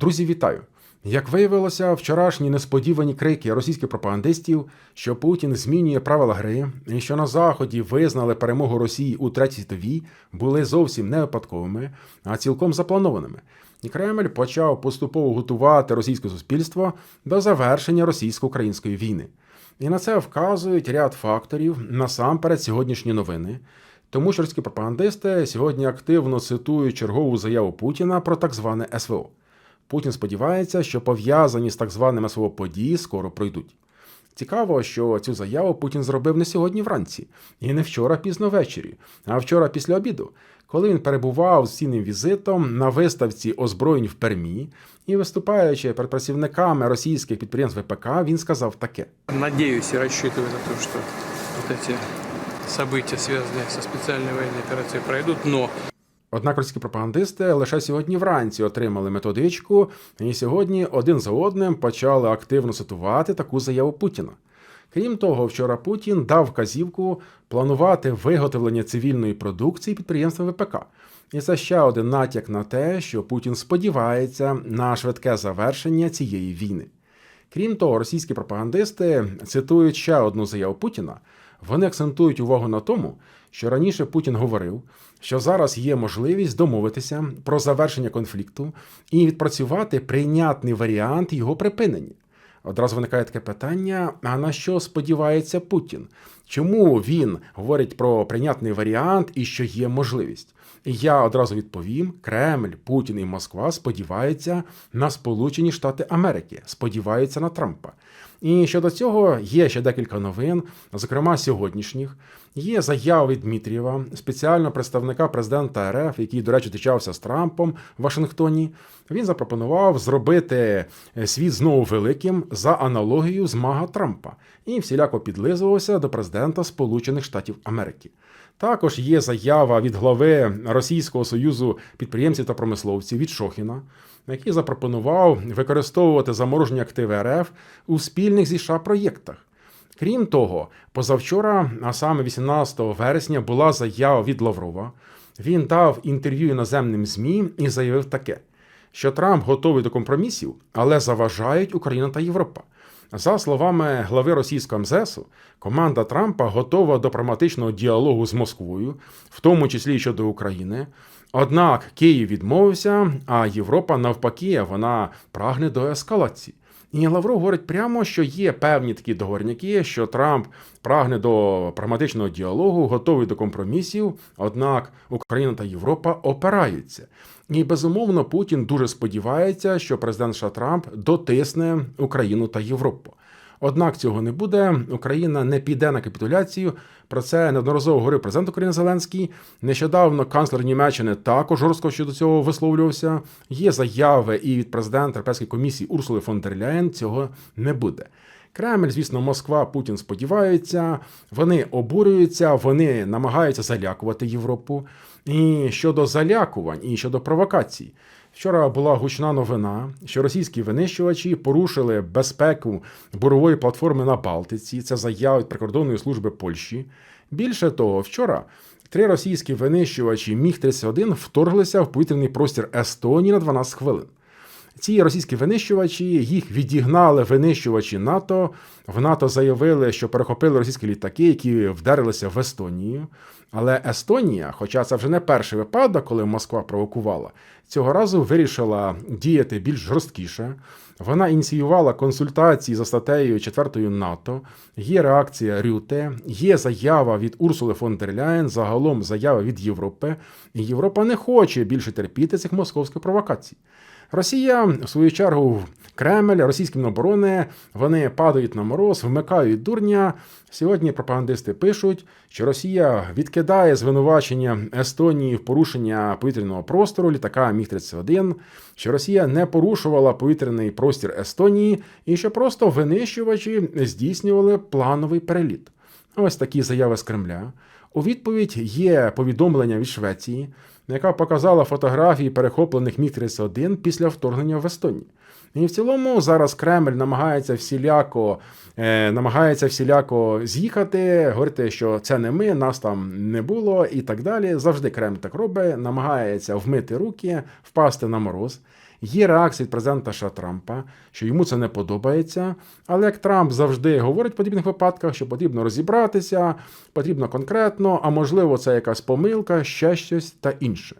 Друзі, вітаю! Як виявилося, вчорашні несподівані крики російських пропагандистів, що Путін змінює правила гри і що на Заході визнали перемогу Росії у Третій світовій, були зовсім не випадковими, а цілком запланованими. І Кремль почав поступово готувати російське суспільство до завершення російсько-української війни. І на це вказують ряд факторів насамперед сьогоднішні новини. Тому що російські пропагандисти сьогодні активно цитують чергову заяву Путіна про так зване СВО. Путін сподівається, що пов'язані з так званим СВО події скоро пройдуть. Цікаво, що цю заяву Путін зробив не сьогодні вранці, і не вчора пізно ввечері, а вчора після обіду, коли він перебував з цінним візитом на виставці озброєнь в Пермі і виступаючи перед працівниками російських підприємств ВПК, він сказав таке: Надеюсь и рассчитываю на то, что вот эти события, связанные со специальной военной операцией, пройдут, но Однак російські пропагандисти лише сьогодні вранці отримали методичку, і сьогодні один за одним почали активно цитувати таку заяву Путіна. Крім того, вчора Путін дав вказівку планувати виготовлення цивільної продукції підприємства ВПК. І це ще один натяк на те, що Путін сподівається на швидке завершення цієї війни. Крім того, російські пропагандисти цитують ще одну заяву Путіна. Вони акцентують увагу на тому, що раніше Путін говорив, що зараз є можливість домовитися про завершення конфлікту і відпрацювати прийнятний варіант його припинення. Одразу виникає таке питання: а на що сподівається Путін? Чому він говорить про прийнятний варіант і що є можливість? Я одразу відповім: Кремль, Путін і Москва сподіваються на Сполучені Штати Америки, сподіваються на Трампа. І щодо цього є ще декілька новин, зокрема сьогоднішніх. Є заява від Дмитрієва, спеціального представника президента РФ, який, до речі, зустрічався з Трампом в Вашингтоні. Він запропонував зробити світ знову великим за аналогією з мага Трампа і всіляко підлизувався до президента Сполучених Штатів Америки. Також є заява від глави Російського союзу підприємців та промисловців від Шохіна, який запропонував використовувати заморожені активи РФ у спільних зі США проєктах. Крім того, позавчора, а саме 18 вересня, була заява від Лаврова. Він дав інтерв'ю іноземним ЗМІ і заявив таке, що Трамп готовий до компромісів, але заважають Україна та Європа. За словами глави російського МЗСу, команда Трампа готова до прагматичного діалогу з Москвою, в тому числі щодо України. Однак Київ відмовився, а Європа навпаки вона прагне до ескалації. І Лавров говорить прямо, що є певні такі договорняки, що Трамп прагне до прагматичного діалогу, готовий до компромісів. Однак Україна та Європа опираються. І безумовно Путін дуже сподівається, що президент США Трамп дотисне Україну та Європу. Однак цього не буде. Україна не піде на капітуляцію. Про це неодноразово говорив президент України Зеленський. Нещодавно канцлер Німеччини також жорстко щодо цього висловлювався. Є заяви і від президента Європейської комісії Урсули фон дер Ляєн Цього не буде. Кремль, звісно, Москва, Путін сподіваються, вони обурюються, вони намагаються залякувати Європу. І щодо залякувань, і щодо провокацій. Вчора була гучна новина, що російські винищувачі порушили безпеку бурової платформи на Балтиці. Це заява від прикордонної служби Польщі. Більше того, вчора три російські винищувачі Міг-31 вторглися в повітряний простір Естонії на 12 хвилин. Ці російські винищувачі їх відігнали винищувачі НАТО. В НАТО заявили, що перехопили російські літаки, які вдарилися в Естонію. Але Естонія, хоча це вже не перший випадок, коли Москва провокувала, цього разу вирішила діяти більш жорсткіше. Вона ініціювала консультації за статтею 4 НАТО. Є реакція Рюте, є заява від Урсули фон дер Ляєн, загалом заява від Європи. І Європа не хоче більше терпіти цих московських провокацій. Росія, в свою чергу, Кремль, російські міноборони, вони падають на мороз, вмикають дурня. Сьогодні пропагандисти пишуть, що Росія відкидає звинувачення Естонії в порушення повітряного простору літака Міг-31, що Росія не порушувала повітряний простір Естонії і що просто винищувачі здійснювали плановий переліт. Ось такі заяви з Кремля. У відповідь є повідомлення від Швеції, яка показала фотографії перехоплених Міг-31 після вторгнення в Естонію. І в цілому зараз Кремль намагається всіляко е, намагається всіляко з'їхати, говорити, що це не ми, нас там не було, і так далі. Завжди Кремль так робить, намагається вмити руки, впасти на мороз. Є реакція від президента США Трампа, що йому це не подобається. Але як Трамп завжди говорить в подібних випадках, що потрібно розібратися, потрібно конкретно, а можливо, це якась помилка, ще щось та інше.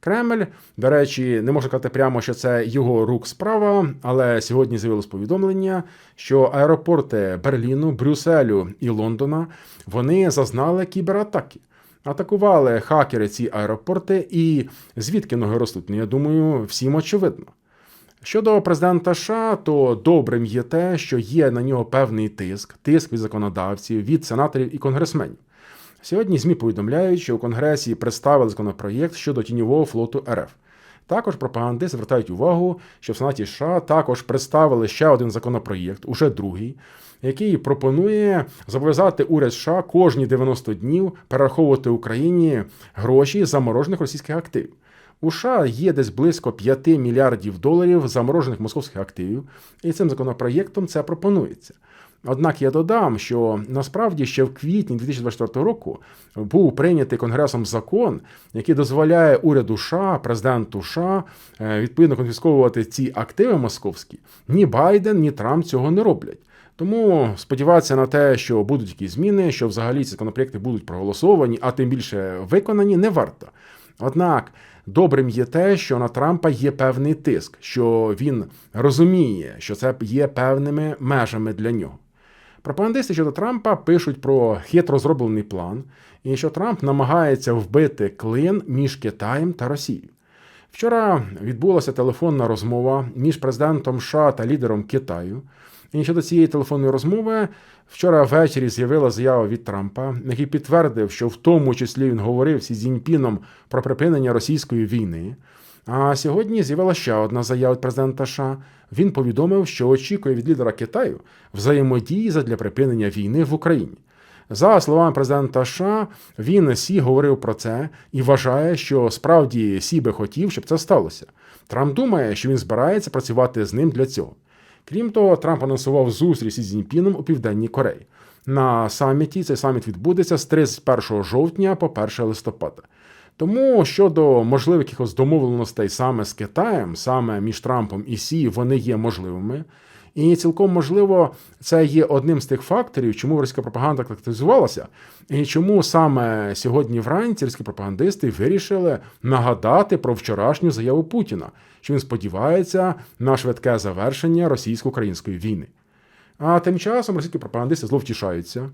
Кремль, до речі, не можу казати прямо, що це його рук справа, але сьогодні з'явилось повідомлення, що аеропорти Берліну, Брюсселю і Лондона вони зазнали кібератаки. Атакували хакери ці аеропорти, і звідки ноги ростуть? Ну, я думаю, всім очевидно. Щодо президента США, то добрим є те, що є на нього певний тиск, тиск від законодавців, від сенаторів і конгресменів. Сьогодні ЗМІ повідомляють, що у Конгресі представили законопроєкт щодо тіньового флоту РФ. Також пропагандисти звертають увагу, що в Сенаті США також представили ще один законопроєкт, уже другий, який пропонує зобов'язати уряд США кожні 90 днів перераховувати Україні гроші заморожених російських активів. У США є десь близько 5 мільярдів доларів заморожених московських активів, і цим законопроєктом це пропонується. Однак я додам, що насправді ще в квітні 2024 року був прийнятий Конгресом закон, який дозволяє уряду США, президенту США е, відповідно конфісковувати ці активи московські. Ні Байден, ні Трамп цього не роблять. Тому сподіватися на те, що будуть якісь зміни, що взагалі ці законопроекти будуть проголосовані, а тим більше виконані, не варто. Однак добрим є те, що на Трампа є певний тиск, що він розуміє, що це є певними межами для нього. Пропагандисти щодо Трампа пишуть про хитро зроблений план, і що Трамп намагається вбити клин між Китаєм та Росією. Вчора відбулася телефонна розмова між президентом США та лідером Китаю. І щодо цієї телефонної розмови, вчора ввечері з'явила заява від Трампа, який підтвердив, що в тому числі він говорив зі Зіньпіном про припинення російської війни. А сьогодні з'явилася ще одна заява від президента США. Він повідомив, що очікує від лідера Китаю взаємодії задля припинення війни в Україні. За словами президента США, він Сі говорив про це і вважає, що справді Сі би хотів, щоб це сталося. Трамп думає, що він збирається працювати з ним для цього. Крім того, Трамп анонсував зустріч із Зіньпіном у Південній Кореї. На саміті цей саміт відбудеться з 31 жовтня по 1 листопада. Тому щодо можливих якихось домовленостей саме з Китаєм, саме між Трампом і Сі, вони є можливими. І цілком можливо, це є одним з тих факторів, чому російська пропаганда так активізувалася, і чому саме сьогодні вранці російські пропагандисти вирішили нагадати про вчорашню заяву Путіна, що він сподівається на швидке завершення російсько-української війни. А тим часом російські пропагандисти зловтішаються.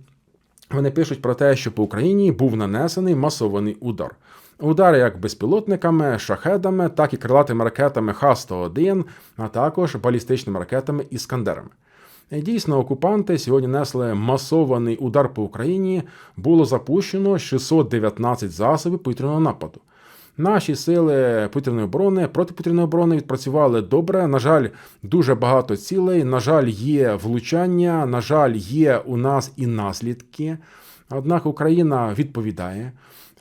Вони пишуть про те, що по Україні був нанесений масований удар. Удари як безпілотниками, шахедами, так і крилатими ракетами Х-101, а також балістичними ракетами Іскандерами. Дійсно, окупанти сьогодні несли масований удар по Україні. Було запущено 619 засобів повітряного нападу. Наші сили повітряної оборони, протиповітряної оборони відпрацювали добре. На жаль, дуже багато цілей. На жаль, є влучання. На жаль, є у нас і наслідки. Однак Україна відповідає.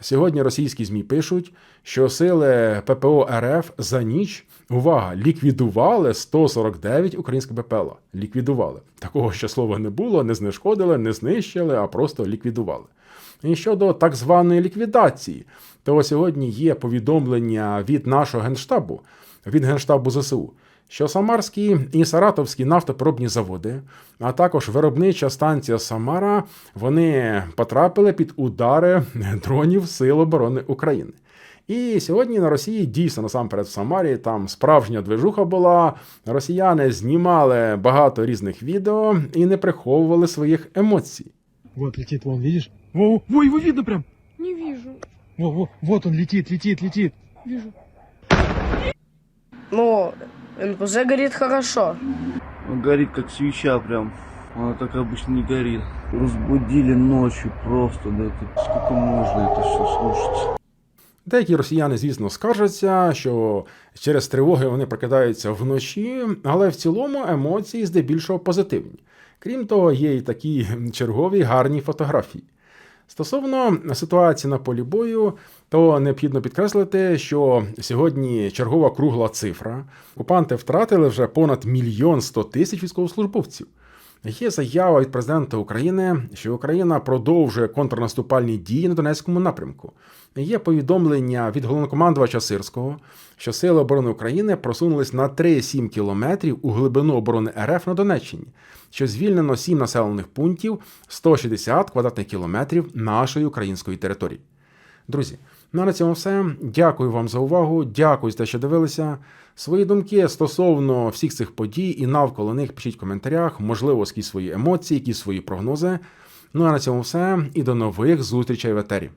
Сьогодні російські ЗМІ пишуть, що сили ППО РФ за ніч увага ліквідували 149 українських БПЛА. Ліквідували. Такого ще слова не було, не знешкодили, не знищили, а просто ліквідували. І щодо так званої ліквідації, то сьогодні є повідомлення від нашого генштабу, від генштабу ЗСУ, що Самарські і Саратовські нафтопереробні заводи, а також виробнича станція Самара, вони потрапили під удари дронів Сил оборони України. І сьогодні на Росії дійсно насамперед в Самарі там справжня движуха була. Росіяни знімали багато різних відео і не приховували своїх емоцій. Вот летит, вон, видишь? Во, во, его видно прям. Не вижу. Во, во, вот он летит, летит, летит. Вижу. Ну, НПЗ горит хорошо. Он горит как свеча прям. Она так обычно не горит. Разбудили ночью просто, да это сколько можно это все слушать. Деякі росіяни, звісно, скаржаться, що через тривоги вони прокидаються вночі, але в цілому емоції здебільшого позитивні. Крім того, є і такі чергові гарні фотографії. Стосовно ситуації на полі бою, то необхідно підкреслити, що сьогодні чергова кругла цифра. Окупанти втратили вже понад мільйон сто тисяч військовослужбовців. Є заява від президента України, що Україна продовжує контрнаступальні дії на Донецькому напрямку. Є повідомлення від головнокомандувача Сирського, що Сили оборони України просунулись на 3-7 кілометрів у глибину оборони РФ на Донеччині, що звільнено 7 населених пунктів, 160 квадратних кілометрів нашої української території. Друзі, ну а на цьому все. Дякую вам за увагу. Дякую за те, що дивилися. Свої думки стосовно всіх цих подій і навколо них пишіть в коментарях, можливо, якісь свої емоції, якісь свої прогнози. Ну а на цьому все. І до нових зустрічей в етері.